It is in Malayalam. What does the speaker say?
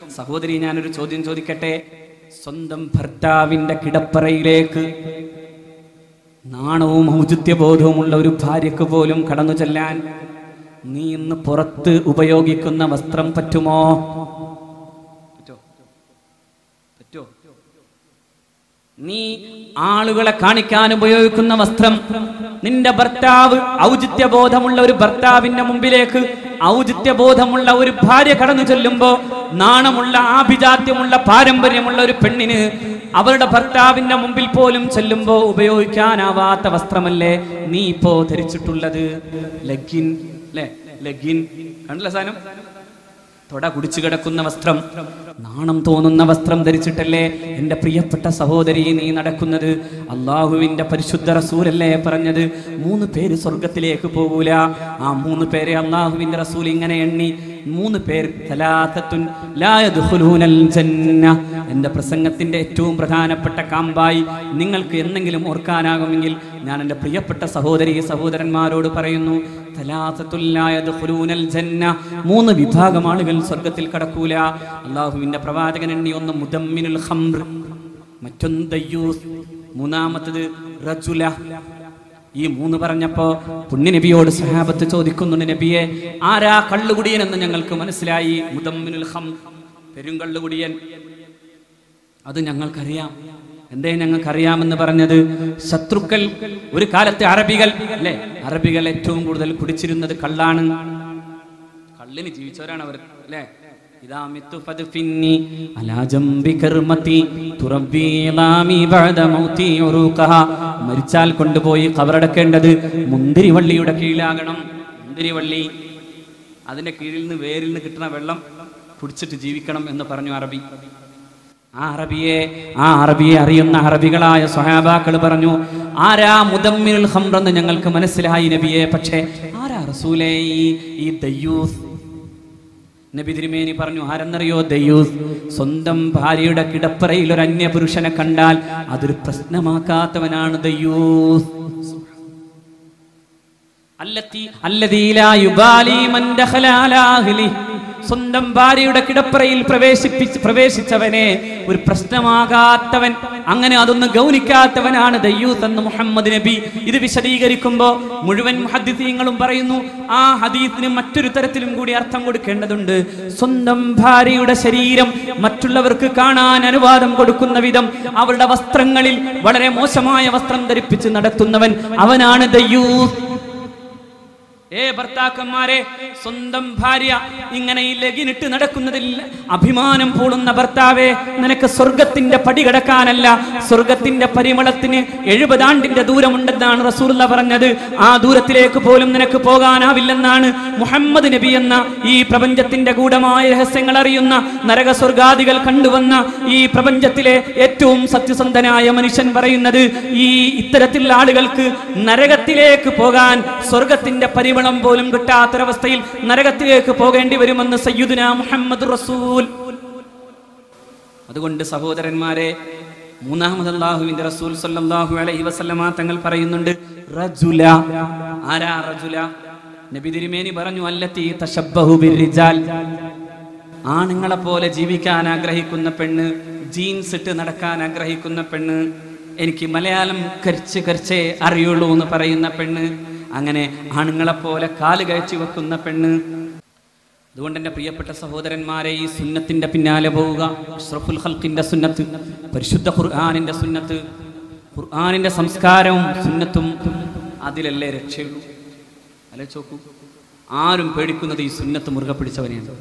സഹോദരി ഞാനൊരു ചോദ്യം ചോദിക്കട്ടെ? സ്വന്തം ഭർത്താവിന്റെ കിടപ്പറയിലേക്ക് നാണവും ഔചിത്യബോധവുമുള്ള ഒരു ഭാര്യക്ക് പോലും കടന്നു ചെല്ലാൻ നീ ഇന്ന് പുറത്ത് ഉപയോഗിക്കുന്ന വസ്ത്രം പറ്റുമോ? പറ്റോ? പറ്റോ? നീ ആളുകളെ കാണിക്കാൻ ഉപയോഗിക്കുന്ന വസ്ത്രം. നിന്റെ ഭർത്താവ് ഔചിത്യബോധമുള്ള ഒരു ഭർത്താവിന്റെ മുമ്പിലേക്ക് ഔചിത്യബോധമുള്ള ഒരു ഭാര്യ കടന്നു ചെല്ലുമ്പോ നാണമുള്ള ആഭിജാത്യമുള്ള പാരമ്പര്യമുള്ള ഒരു പെണ്ണിന് അവരുടെ ഭർത്താവിന്റെ മുമ്പിൽ പോലും ചെല്ലുമ്പോ ഉപയോഗിക്കാനാവാത്ത വസ്ത്രമല്ലേ നീ ഇപ്പോ ധരിച്ചിട്ടുള്ളത്? ലഗിൻ അല്ലെ ലഗിൻ. കണ്ടില്ല സാധനം? തൊട കുടിച്ചു കിടക്കുന്ന വസ്ത്രം. നാണം തോന്നുന്ന വസ്ത്രം ധരിച്ചിട്ടല്ലേ എന്റെ പ്രിയപ്പെട്ട സഹോദരി നീ നടക്കുന്നത്? അള്ളാഹുവിന്റെ പരിശുദ്ധ റസൂലല്ലേ പറഞ്ഞത്? മൂന്ന് പേര് സ്വർഗത്തിലേക്ക് പോകൂല. ആ മൂന്ന് പേരെ അള്ളാഹുവിന്റെ റസൂൽ ഇങ്ങനെ എണ്ണി മൂന്ന് പേർ എന്റെ പ്രസംഗത്തിന്റെ ഏറ്റവും പ്രധാനപ്പെട്ട കാമ്പായി നിങ്ങൾക്ക് എന്തെങ്കിലും ഓർക്കാനാകുമെങ്കിൽ ഞാൻ എന്റെ പ്രിയപ്പെട്ട സഹോദരി സഹോദരന്മാരോട് പറയുന്നു മൂന്ന് വിഭാഗം ആളുകൾ സ്വർഗത്തിൽ കടക്കൂല. അള്ളാഹുവിന്റെ പ്രവാചകൻ എണ്ണി ഒന്ന് മുദമ്മിനുൽ മറ്റൊന്ന് മൂന്നാമത്തത് റജുല. ഈ മൂന്ന് പറഞ്ഞപ്പോ പുണ്യനബിയോട് സഹാബത്ത് ചോദിക്കുന്നുണ്ട് നബിയെ ആരാ കള്ളുകുടിയൻ എന്ന് ഞങ്ങൾക്ക് മനസ്സിലായി? മുദമ്മിനുൽ ഹം പെരുങ്കള്ളുകുടിയൻ. അത് ഞങ്ങൾക്കറിയാം. എന്തേ ഞങ്ങൾക്കറിയാമെന്ന് പറഞ്ഞത്? ശത്രുക്കൾ ഒരു കാലത്തെ അറബികൾ അല്ലെ? അറബികൾ ഏറ്റവും കൂടുതൽ കുടിച്ചിരുന്നത് കള്ളാണ്. കള്ളിന് ജീവിച്ചവരാണ് അവർ അല്ലെ? മരിച്ചാൽ കൊണ്ടുപോയി കവറടക്കേണ്ടത് മുന്തിരിവള്ളിയുടെ കീഴിലാകണം. മുന്തിരിവള്ളി അതിന്റെ കീഴിൽ നിന്ന് വേരിൽ നിന്ന് കിട്ടുന്ന വെള്ളം കുടിച്ചിട്ട് ജീവിക്കണം എന്ന് പറഞ്ഞു അറബി. ആ അറബിയെ ആ അറബിയെ അറിയുന്ന അറബികളായ സ്വഹാബാക്കൾ പറഞ്ഞു ആരാ മുദമ്മിൽ ഹംറെന്ന് ഞങ്ങൾക്ക് മനസ്സിലായി നബിയെ പക്ഷേ ആരാ റസൂലേ ഈ ദയ്യൂസ് നബി തിരുമേനി പറഞ്ഞു ആരെന്നറിയോ ദയ്യൂസ് സ്വന്തം ഭാര്യയുടെ കിടപ്പറയിൽ ഒരു അന്യ പുരുഷനെ കണ്ടാൽ അതൊരു പ്രശ്നമാക്കാത്തവനാണ് ദയ്യൂസ് അല്ലത്തി അല്ലദീ ലാ യുബാലി മൻ ദഖല അലാ അഹ്ലി സ്വന്തം ഭാര്യയുടെ കിടപ്പറയിൽ പ്രവേശിപ്പിച്ച് പ്രവേശിച്ചവനെ ഒരു പ്രശ്നമാകാത്തവൻ അങ്ങനെ അതൊന്നും ഗൗനിക്കാത്തവനാണ് ദയ്യൂത്ത് എന്ന് മുഹമ്മദ് നബി. ഇത് വിശദീകരിക്കുമ്പോൾ മുഴുവൻ ഹദീസീങ്ങളും പറയുന്നു ആ ഹദീസിന് മറ്റൊരു തരത്തിലും കൂടി അർത്ഥം കൊടുക്കേണ്ടതുണ്ട്. സ്വന്തം ഭാര്യയുടെ ശരീരം മറ്റുള്ളവർക്ക് കാണാൻ അനുവാദം കൊടുക്കുന്ന വിധം അവരുടെ വസ്ത്രങ്ങളിൽ വളരെ മോശമായ വസ്ത്രം ധരിപ്പിച്ച് നടത്തുന്നവൻ അവനാണ് ദയ്യൂത്ത് ഏ ഭർത്താക്കന്മാരെ സ്വന്തം ഭാര്യ ഇങ്ങനെ ഈ ലഗിനിട്ട് നടക്കുന്നതിൽ അഭിമാനം പൂളുന്ന ഭർത്താവേ നിനക്ക് സ്വർഗത്തിന്റെ പടി കടക്കാനല്ല സ്വർഗത്തിന്റെ പരിമളത്തിന് എഴുപതാണ്ടിന്റെ ദൂരമുണ്ടെന്നാണ് റസൂല്ല പറഞ്ഞത്. ആ ദൂരത്തിലേക്ക് പോലും നിനക്ക് പോകാനാവില്ലെന്നാണ് മുഹമ്മദ് നബി എന്ന ഈ പ്രപഞ്ചത്തിന്റെ ഗൂഢമായ രഹസ്യങ്ങൾ അറിയുന്ന നരക സ്വർഗാദികൾ കണ്ടുവന്ന ഈ പ്രപഞ്ചത്തിലെ ഏറ്റവും സത്യസന്ധനായ മനുഷ്യൻ പറയുന്നത് ഈ ഇത്തരത്തിലുള്ള ആളുകൾക്ക് നരകത്തിലേക്ക് പോകാൻ സ്വർഗത്തിന്റെ പരിമളം പോലും കിട്ടാത്തൊരവസ്ഥയിൽ നരകത്തിലേക്ക് പോകേണ്ടി വരുമെന്ന് സയ്യുദിന മുഹമ്മദ് റസൂൽ. അതുകൊണ്ട് സഹോദരന്മാരെ മൂന്നാമത് അള്ളാഹുവിന്റെ റസൂൽ സല്ലാഹു അലൈഹി വസല്ലമ തങ്ങൾ പറയുന്നുണ്ട് റജുല. ആരാ റജുല? നബി തിരുമേനി പറഞ്ഞു അല്ലത്തി തശബ്ബഹു ബിർരിജാൽ ആണുങ്ങളെ പോലെ ജീവിക്കാൻ ആഗ്രഹിക്കുന്ന പെണ്ണ് ജീൻസ് ഇട്ട് നടക്കാൻ ആഗ്രഹിക്കുന്ന പെണ്ണ് എനിക്ക് മലയാളം കരിച്ച് കരിച്ചേ അറിയുള്ളൂ എന്ന് പറയുന്ന പെണ്ണ് അങ്ങനെ ആണുങ്ങളെപ്പോലെ കാൽ കയച്ചു വെക്കുന്ന പെണ്ണ്. അതുകൊണ്ട് എന്റെ പ്രിയപ്പെട്ട സഹോദരന്മാരെ ഈ സുന്നത്തിന്റെ പിന്നാലെ പോവുക. അഷ്റഫുൽ ഹൽക്കിന്റെ സുന്നത്ത് പരിശുദ്ധ ഖുർആാനിന്റെ സുന്നത്ത് ഖുർആാനിന്റെ സംസ്കാരവും സുന്നത്തും അതിലല്ലേ രക്ഷയുള്ളൂ? അല്ലെ ചോക്കൂ? ആരും പേടിക്കുന്നത് ഈ സുന്നത്ത് മുറുകെ പിടിച്ചവനെയാണ്.